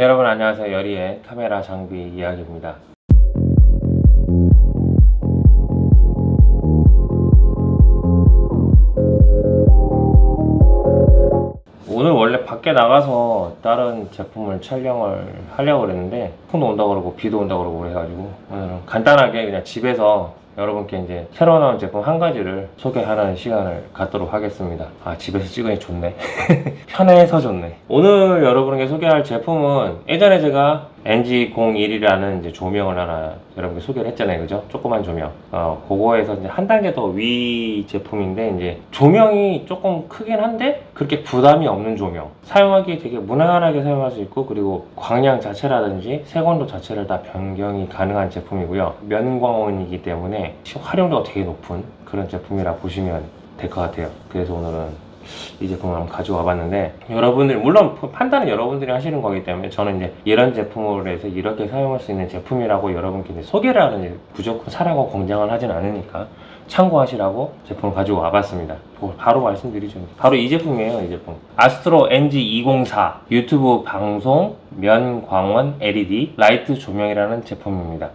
여러분 안녕하세요. 여리의 카메라 장비 이야기입니다. 오늘 원래 밖에 나가서 다른 제품을 촬영을 하려고 그랬는데 폰도 온다고 그러고 비도 온다고 그러고 그래가지고 오늘은 간단하게 그냥 집에서 여러분께 이제 새로 나온 제품 한 가지를 소개하는 시간을 갖도록 하겠습니다. 아 집에서 찍으니 좋네. 편해서 좋네. 오늘 여러분에게 소개할 제품은 예전에 제가 NG01이라는 이제 조명을 하나 여러분께 소개를 했잖아요. 그죠? 조그만 조명. 어, 그거에서 이제 한 단계 더 위 제품인데 이제 조명이 조금 크긴 한데 그렇게 부담이 없는 조명. 사용하기 되게 무난하게 사용할 수 있고 그리고 광량 자체라든지 색온도 자체를 다 변경이 가능한 제품이고요. 면광원이기 때문에 활용도가 되게 높은 그런 제품이라 보시면 될 것 같아요. 그래서 오늘은 이 제품을 한번 가져와 봤는데 여러분들 물론 판단은 여러분들이 하시는 거기 때문에 저는 이제 이런 제품으로 해서 이렇게 사용할 수 있는 제품이라고 여러분께 소개를 하는 무조건 사라고 공장을 하진 않으니까 참고하시라고 제품을 가지고 와봤습니다. 바로 말씀드리죠. 바로 이 제품이에요, 이 제품. 아스트로 NG204 유튜브 방송 면광원 LED 라이트 조명이라는 제품입니다.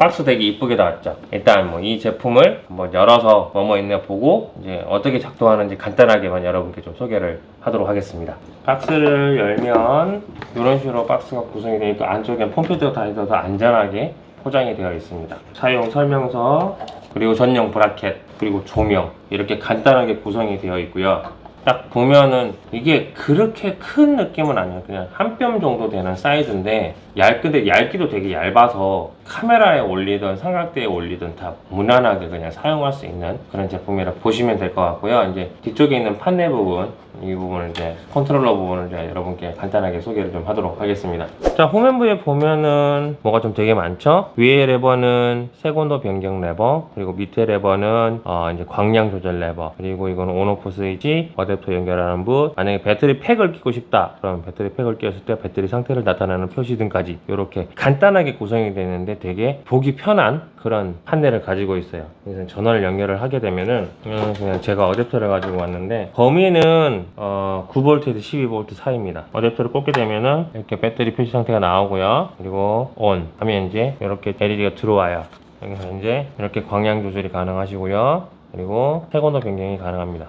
박스 되게 이쁘게 나왔죠. 일단 뭐 이 제품을 한번 열어서 뭐뭐 있나 보고 이제 어떻게 작동하는지 간단하게만 여러분께 좀 소개를 하도록 하겠습니다. 박스를 열면 이런 식으로 박스가 구성이 되니까 안쪽에 폼표도 다 있어서 안전하게 포장이 되어 있습니다. 사용 설명서 그리고 전용 브라켓 그리고 조명 이렇게 간단하게 구성이 되어 있고요. 딱 보면은 이게 그렇게 큰 느낌은 아니에요. 그냥 한 뼘 정도 되는 사이즈인데 얇 근데 얇기도 되게 얇아서 카메라에 올리든 삼각대에 올리든 다 무난하게 그냥 사용할 수 있는 그런 제품이라 보시면 될 것 같고요. 이제 뒤쪽에 있는 판넬 부분 이 부분을 이제 컨트롤러 부분을 이제 여러분께 간단하게 소개를 좀 하도록 하겠습니다. 자 후면부에 보면은 뭐가 좀 되게 많죠. 위에 레버는 색온도 변경 레버 그리고 밑에 레버는 어 이제 광량 조절 레버 그리고 이거는 온오프 스위치 어댑터 연결하는 붓 만약에 배터리 팩을 끼고 싶다 그러면 배터리 팩을 끼웠을 때 배터리 상태를 나타내는 표시 등까지 이렇게 간단하게 구성이 되는데 되게 보기 편한 그런 판넬을 가지고 있어요. 그래서 전원을 연결을 하게 되면은 음, 그냥 제가 어댑터를 가지고 왔는데 범위는 어, 9V에서 12V 사이입니다. 어댑터를 꽂게 되면은 이렇게 배터리 표시 상태가 나오고요. 그리고 ON 하면 이제 이렇게 LED가 들어와요. 여기서 이제 이렇게 광량 조절이 가능하시고요. 그리고 색온도 변경이 가능합니다.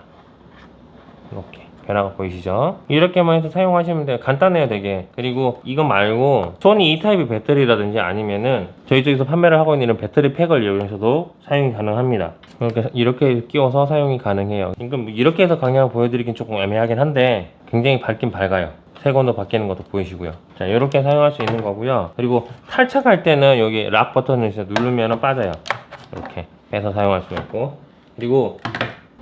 이렇게 변화가 보이시죠? 이렇게만 해서 사용하시면 돼요. 간단해요, 되게. 그리고 이거 말고 소니 E타입의 배터리라든지 아니면은 저희 쪽에서 판매를 하고 있는 배터리 팩을 이용해서도 사용이 가능합니다. 이렇게 이렇게 끼워서 사용이 가능해요. 그러니까 뭐 이렇게 해서 강량을 보여드리긴 조금 애매하긴 한데 굉장히 밝긴 밝아요. 색온도 바뀌는 것도 보이시고요. 자, 이렇게 사용할 수 있는 거고요. 그리고 탈착할 때는 여기 락 버튼을 누르면 빠져요. 이렇게 빼서 사용할 수 있고. 그리고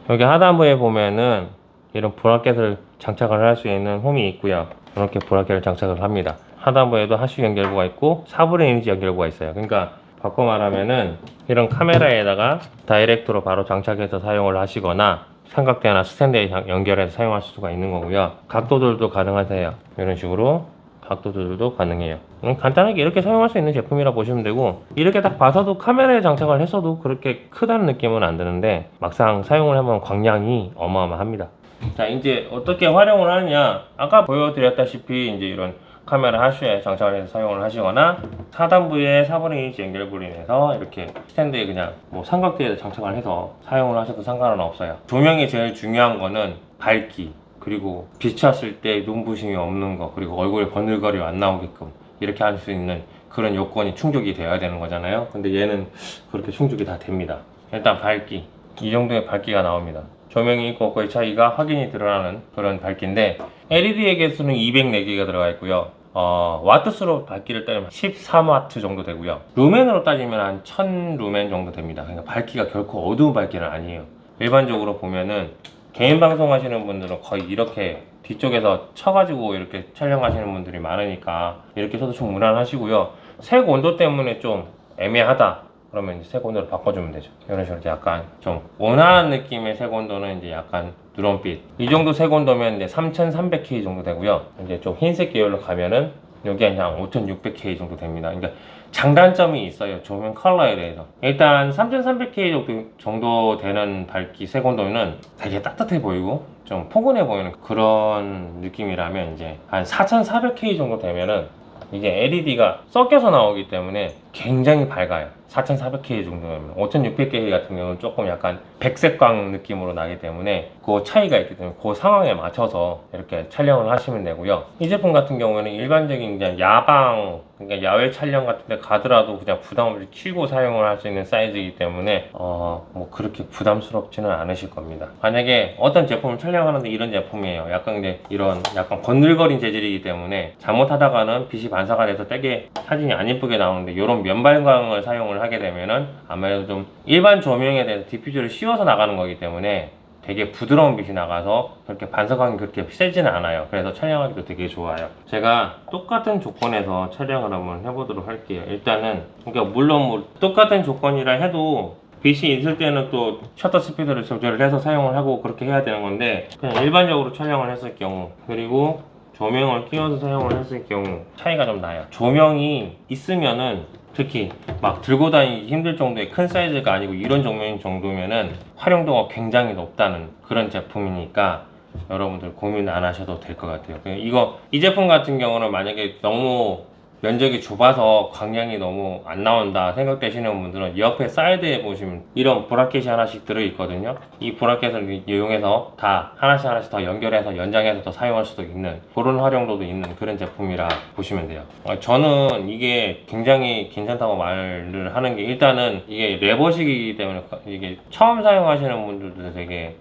여기 하단부에 보면은 이런 브라켓을 장착을 할 수 있는 홈이 있고요. 이렇게 브라켓을 장착을 합니다. 하단부에도 하슈 연결부가 있고 4분의 1인치 연결부가 있어요. 그러니까 바꿔 말하면은 이런 카메라에다가 다이렉트로 바로 장착해서 사용을 하시거나 삼각대나 스탠드에 장- 연결해서 사용하실 수가 있는 거고요. 각도들도 가능하세요. 이런 식으로 각도 조절도 가능해요. 음, 간단하게 이렇게 사용할 수 있는 제품이라 보시면 되고 이렇게 딱 봐서도 카메라에 장착을 했어도 그렇게 크다는 느낌은 안 드는데 막상 사용을 하면 광량이 어마어마합니다. 자 이제 어떻게 활용을 하느냐? 아까 보여드렸다시피 이제 이런 카메라 하슈에 장착을 해서 사용을 하시거나 하단부에 4분의 1인치 연결부로 인해서 이렇게 스탠드에 그냥 뭐 삼각대에 장착을 해서 사용을 하셔도 상관은 없어요. 조명이 제일 중요한 거는 밝기 그리고 비쳤을 때 눈부심이 없는 거 그리고 얼굴에 번들거리 안 나오게끔 이렇게 할 수 있는 그런 요건이 충족이 되어야 되는 거잖아요. 근데 얘는 그렇게 충족이 다 됩니다. 일단 밝기. 이 정도의 밝기가 나옵니다 조명이 있고 없고의 차이가 확인이 드러나는 그런 밝기인데 LED의 개수는 204개가 들어가 있고요 어, 와트수로 밝기를 따지면 13와트 정도 되고요 루멘으로 따지면 한 1000루멘 정도 됩니다 그러니까 밝기가 결코 어두운 밝기는 아니에요 일반적으로 보면은 개인 방송 하시는 분들은 거의 이렇게 뒤쪽에서 쳐가지고 이렇게 촬영하시는 분들이 많으니까 이렇게 써도 충분하시고요. 색 온도 때문에 좀 애매하다. 그러면 이제 색 온도를 바꿔주면 되죠. 이런 식으로 이제 약간 좀 원하는 느낌의 색 온도는 이제 약간 누런빛. 이 정도 색 온도면 이제 3300K 정도 되고요. 이제 좀 흰색 계열로 가면은 여기 한 5600K 정도 됩니다. 그러니까 장단점이 있어요. 조명 컬러에 대해서. 일단 3300K 정도, 정도 되는 밝기 색 온도는 되게 따뜻해 보이고 좀 포근해 보이는 그런 느낌이라면 이제 한 4400K 정도 되면은 이게 LED가 섞여서 나오기 때문에 굉장히 밝아요. 4400K 정도면 5600K 같은 경우는 조금 약간 백색광 느낌으로 나기 때문에 그 차이가 있기 때문에 그 상황에 맞춰서 이렇게 촬영을 하시면 되고요. 이 제품 같은 경우에는 일반적인 그냥 야방 그러니까 야외 촬영 같은 데 가더라도 그냥 부담 없이 켜고 사용을 할 수 있는 사이즈이기 때문에 어 뭐 그렇게 부담스럽지는 않으실 겁니다. 만약에 어떤 제품을 촬영하는데 이런 제품이에요. 약간 이제 이런 약간 건들거린 재질이기 때문에 잘못하다가는 빛이 반사가 돼서 되게 사진이 안 예쁘게 나오는데 이런 면발광을 사용을 하게 되면은 아무래도 좀 일반 조명에 대해서 디퓨저를 씌워서 나가는 거기 때문에 되게 부드러운 빛이 나가서 그렇게 반사광이 그렇게 세지는 않아요. 그래서 촬영하기도 되게 좋아요. 제가 똑같은 조건에서 촬영을 한번 해보도록 할게요. 일단은 그러니까 물론 뭐 똑같은 조건이라 해도 빛이 있을 때는 또 셔터 스피드를 조절을 해서 사용을 하고 그렇게 해야 되는 건데 그냥 일반적으로 촬영을 했을 경우 그리고 조명을 끼워서 사용을 했을 경우 차이가 좀 나요. 조명이 있으면은 특히 막 들고 다니기 힘들 정도의 큰 사이즈가 아니고 이런 조명인 정도면은 활용도가 굉장히 높다는 그런 제품이니까 여러분들 고민 안 하셔도 될 것 같아요. 그냥 이거 이 제품 같은 경우는 만약에 너무 면적이 좁아서 광량이 너무 안 나온다 생각되시는 분들은 옆에 사이드에 보시면 이런 브라켓이 하나씩 들어있거든요. 이 브라켓을 이용해서 다 하나씩 하나씩 더 연결해서 연장해서 더 사용할 수도 있는 그런 활용도도 있는 그런 제품이라 보시면 돼요. 어, 저는 이게 굉장히 괜찮다고 말을 하는 게 일단은 이게 레버식이기 때문에 이게 처음 사용하시는 분들도 되게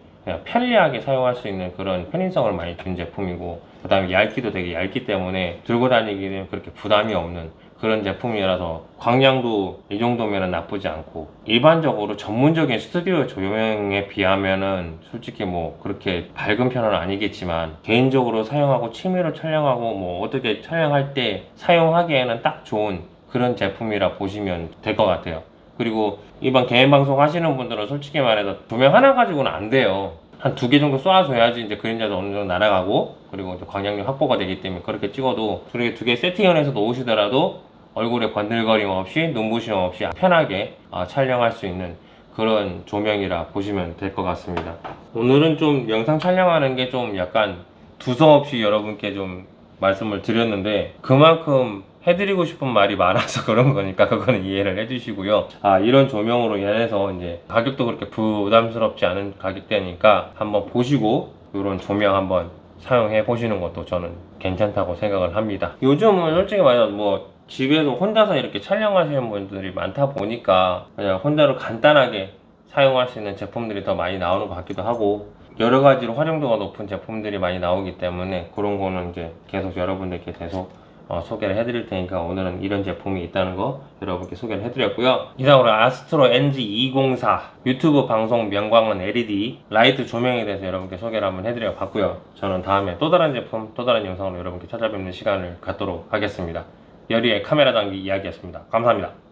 편리하게 사용할 수 있는 그런 편의성을 많이 준 제품이고 그 다음에 얇기도 되게 얇기 때문에 들고 다니기는 그렇게 부담이 없는 그런 제품이라서 광량도 이 정도면 나쁘지 않고 일반적으로 전문적인 스튜디오 조명에 비하면은 솔직히 뭐 그렇게 밝은 편은 아니겠지만 개인적으로 사용하고 취미로 촬영하고 뭐 어떻게 촬영할 때 사용하기에는 딱 좋은 그런 제품이라 보시면 될 것 같아요. 그리고 일반 개인 방송 하시는 분들은 솔직히 말해서 조명 하나 가지고는 안 돼요. 한 두 개 정도 쏴줘야지 이제 그림자도 어느 정도 날아가고 그리고 이제 광량력 확보가 되기 때문에 그렇게 찍어도 그렇게 두 개 세팅을 해서 놓으시더라도 얼굴에 번들거림 없이 눈부심 없이 편하게 아, 촬영할 수 있는 그런 조명이라 보시면 될 것 같습니다. 오늘은 좀 영상 촬영하는 게 좀 약간 두서없이 여러분께 좀 말씀을 드렸는데 그만큼 해드리고 싶은 말이 많아서 그런 거니까 그거는 이해를 해주시고요. 아 이런 조명으로 인해서 이제 가격도 그렇게 부담스럽지 않은 가격대니까 한번 보시고 이런 조명 한번 사용해 보시는 것도 저는 괜찮다고 생각을 합니다. 요즘은 솔직히 말해서 뭐 집에서 혼자서 이렇게 촬영하시는 분들이 많다 보니까 그냥 혼자로 간단하게 사용할 수 있는 제품들이 더 많이 나오는 것 같기도 하고 여러 가지로 활용도가 높은 제품들이 많이 나오기 때문에 그런 거는 이제 계속 여러분들께 계속 어, 소개를 해드릴 테니까 오늘은 이런 제품이 있다는 거 여러분께 소개를 해드렸고요. 이상으로 아스트로 NG204 유튜브 방송 명광은 LED 라이트 조명에 대해서 여러분께 소개를 한번 해드려 봤고요. 저는 다음에 또 다른 제품, 또 다른 영상으로 여러분께 찾아뵙는 시간을 갖도록 하겠습니다. 여리의 카메라 단기 이야기였습니다. 감사합니다.